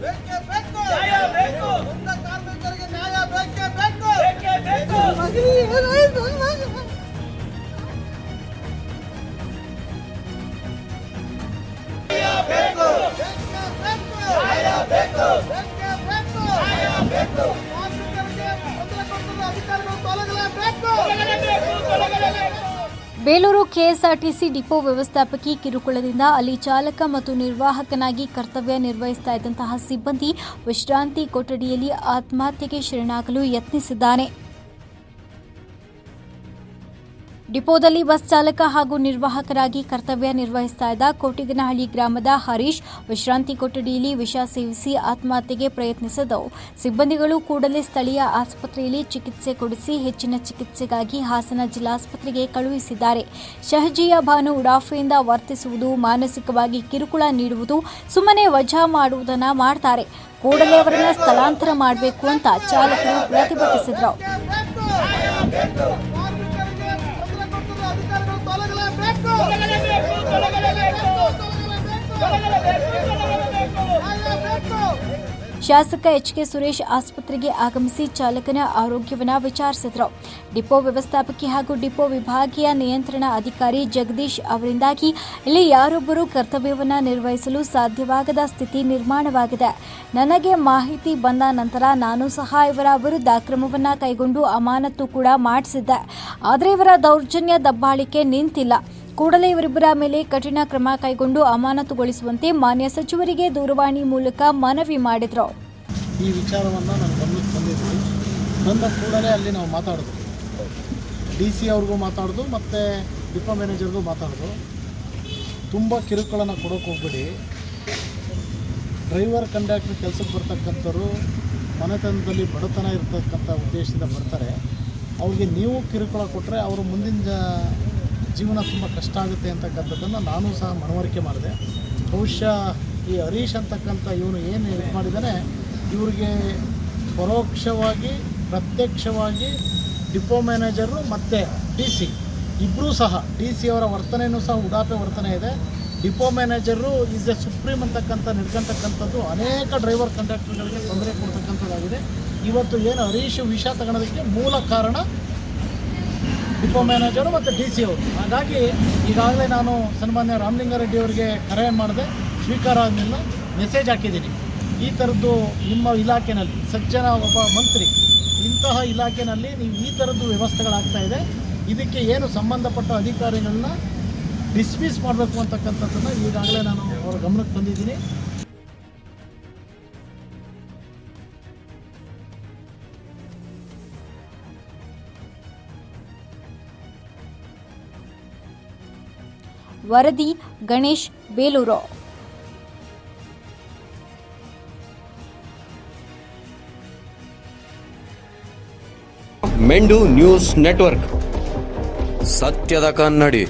Vem que vem! Belur KSRTC depot ವ್ಯವಸ್ಥಾಪಕಿ ಕಿರುಕುಳದಿಂದ ಅಲ್ಲಿ ಚಾಲಕ ಮತ್ತು ನಿರ್ವಾಹಕನಾಗಿ ಕರ್ತವ್ಯ ನಿರ್ವಹಿಸ್ತಾ ಇದ್ದಂತಹ ಸಿಬ್ಬಂದಿ ವಿಶ್ರಾಂತಿ ಕೊಠಡಿಯಲ್ಲಿ ಆತ್ಮಹತ್ಯೆಗೆ ಶರಣಾಗಲು ಯತ್ನಿಸಿದ್ದಾನೆ. ಡಿಪೋದಲ್ಲಿ ಬಸ್ ಚಾಲಕ ಹಾಗೂ ನಿರ್ವಾಹಕರಾಗಿ ಕರ್ತವ್ಯ ನಿರ್ವಹಿಸ್ತಾ ಇದ್ದ ಕೋಟಿಗನಹಳ್ಳಿ ಗ್ರಾಮದ ಹರೀಶ್, ವಿಶ್ರಾಂತಿ ಕೊಠಡಿಯಲ್ಲಿ ವಿಷ ಸೇವಿಸಿ ಆತ್ಮಹತ್ಯೆಗೆ ಪ್ರಯತ್ನಿಸಿದವು. ಸಿಬ್ಬಂದಿಗಳು ಕೂಡಲೇ ಸ್ಥಳೀಯ ಆಸ್ಪತ್ರೆಯಲ್ಲಿ ಚಿಕಿತ್ಸೆ ಕೊಡಿಸಿ ಹೆಚ್ಚಿನ ಚಿಕಿತ್ಸೆಗಾಗಿ ಹಾಸನ ಜಿಲ್ಲಾಸ್ಪತ್ರೆಗೆ ಕಳುಹಿಸಿದ್ದಾರೆ. ಶಹಜಿಯ ಭಾನು ಉಡಾಫೆಯಿಂದ ವರ್ತಿಸುವುದು, ಮಾನಸಿಕವಾಗಿ ಕಿರುಕುಳ ನೀಡುವುದು, ಸುಮ್ಮನೆ ವಜಾ ಮಾಡುವುದನ್ನ ಮಾಡ್ತಾರೆ. ಕೂಡಲೇ ಅವರನ್ನ ಸ್ಥಳಾಂತರ ಮಾಡಬೇಕು ಅಂತ ಚಾಲಕರು ಪ್ರತಿಭಟಿಸಿದರು. ಶಾಸಕ ಎಚ್ ಕೆ ಸುರೇಶ್ ಆಸ್ಪತ್ರೆಗೆ ಆಗಮಿಸಿ ಚಾಲಕನ ಆರೋಗ್ಯವನ್ನು ವಿಚಾರಿಸಿದರು. ಡಿಪೋ ವ್ಯವಸ್ಥಾಪಕಿ ಹಾಗೂ ಡಿಪೋ ವಿಭಾಗೀಯ ನಿಯಂತ್ರಣ ಅಧಿಕಾರಿ ಜಗದೀಶ್ ಅವರಿಂದಾಗಿ ಇಲ್ಲಿ ಯಾರೊಬ್ಬರು ಕರ್ತವ್ಯವನ್ನು ನಿರ್ವಹಿಸಲು ಸಾಧ್ಯವಾಗದ ಸ್ಥಿತಿ ನಿರ್ಮಾಣವಾಗಿದೆ. ನನಗೆ ಮಾಹಿತಿ ಬಂದ ನಂತರ ನಾನು ಸಹ ಇವರ ವಿರುದ್ಧ ಕ್ರಮವನ್ನು ಕೈಗೊಂಡು ಅಮಾನತು ಕೂಡ ಮಾಡಿಸಿದ್ದೆ. ಆದರೆ ಇವರ ದೌರ್ಜನ್ಯ ದಬ್ಬಾಳಿಕೆ ನಿಂತಿಲ್ಲ. ಕೂಡಲೇ ಇವರಿಬ್ಬರ ಮೇಲೆ ಕಠಿಣ ಕ್ರಮ ಕೈಗೊಂಡು ಅಮಾನತುಗೊಳಿಸುವಂತೆ ಮಾನ್ಯ ಸಚಿವರಿಗೆ ದೂರವಾಣಿ ಮೂಲಕ ಮನವಿ ಮಾಡಿದರು. ಈ ವಿಚಾರವನ್ನು ನಾನು ಗಮನಕ್ಕೆ ತಂದಿದ್ದೀವಿ ಬಂದ ಕೂಡಲೇ ಅಲ್ಲಿ ನಾವು ಮಾತಾಡಿದ್ವಿ. ಡಿ ಸಿ ಅವ್ರಿಗೂ ಮಾತಾಡೋದು, ಮತ್ತು ಡಿಪೋ ಮ್ಯಾನೇಜರ್ಗೂ ಮಾತಾಡೋದು. ತುಂಬ ಕಿರುಕುಳನ ಕೊಡೋಕೆ ಹೋಗ್ಬೇಡಿ. ಡ್ರೈವರ್, ಕಂಡಕ್ಟರ್ ಕೆಲಸಕ್ಕೆ ಬರ್ತಕ್ಕಂಥವ್ರು ಮನೆತನದಲ್ಲಿ ಬಡತನ ಇರ್ತಕ್ಕಂಥ ಉದ್ದೇಶದಿಂದ ಬರ್ತಾರೆ. ಅವ್ರಿಗೆ ನೀವು ಕಿರುಕುಳ ಕೊಟ್ಟರೆ ಅವರು ಮುಂದಿನ ಜೀವನ ತುಂಬ ಕಷ್ಟ ಆಗುತ್ತೆ ಅಂತಕ್ಕಂಥದ್ದನ್ನು ನಾನು ಸಹ ಮನವರಿಕೆ ಮಾಡಿದೆ. ಬಹುಶಃ ಈ ಹರೀಶ್ ಅಂತಕ್ಕಂಥ ಇವನು ಏನು ಇದು ಮಾಡಿದ್ದಾನೆ ಇವರಿಗೆ ಪರೋಕ್ಷವಾಗಿ, ಪ್ರತ್ಯಕ್ಷವಾಗಿ ಡಿಪೋ ಮ್ಯಾನೇಜರು ಮತ್ತು ಡಿ ಸಿ ಇಬ್ಬರೂ ಸಹ, ಡಿ ಸಿ ಅವರ ವರ್ತನೆಯೂ ಸಹ ಉಡಾಪೆ ವರ್ತನೆ ಇದೆ. Depot manager is a supreme ಅಂತಕ್ಕಂಥ ನಡ್ಕೊಂತಕ್ಕಂಥದ್ದು ಅನೇಕ ಡ್ರೈವರ್ ಕಂಡಕ್ಟರ್ಗಳಿಗೆ ತೊಂದರೆ ಕೊಡ್ತಕ್ಕಂಥದ್ದಾಗಿದೆ. ಇವತ್ತು ಏನು ಹರೀಶ್ ವಿಷ ತಗೊಳೋದಕ್ಕೆ ಮೂಲ ಕಾರಣ ಡಿಪೋ ಮ್ಯಾನೇಜರು ಮತ್ತು ಡಿ ಸಿ ಅವರು ಹಾಗಾಗಿ ಈಗಾಗಲೇ ನಾನು ಸನ್ಮಾನ್ಯ ರಾಮಲಿಂಗಾರೆಡ್ಡಿ ಅವರಿಗೆ ಕರೆ ಮಾಡಿದೆ, ಸ್ವೀಕಾರ ಆದ್ಮೇಲೆ ಮೆಸೇಜ್ ಹಾಕಿದ್ದೀನಿ. ಈ ಥರದ್ದು ನಿಮ್ಮ ಇಲಾಖೆನಲ್ಲಿ, ಸಜ್ಜನ ಒಬ್ಬ ಮಂತ್ರಿ, ಇಂತಹ ಇಲಾಖೆನಲ್ಲಿ ನೀವು ಈ ಥರದ್ದು ವ್ಯವಸ್ಥೆಗಳಾಗ್ತಾ ಇದೆ. ಇದಕ್ಕೆ ಏನು ಸಂಬಂಧಪಟ್ಟ ಅಧಿಕಾರಿಗಳನ್ನ ಡಿಸ್ಮಿಸ್ ಮಾಡಬೇಕು ಅಂತಕ್ಕಂಥದ್ದನ್ನು ಈಗಾಗಲೇ ನಾನು ಅವರ ಗಮನಕ್ಕೆ ತಂದಿದ್ದೀನಿ. ವರದಿ ಗಣೇಶ್ ಬೇಲೂರು. ಮೆಂಡು ನ್ಯೂಸ್ ನೆಟ್ವರ್ಕ್. ಸತ್ಯದ ಕನ್ನಡಿ.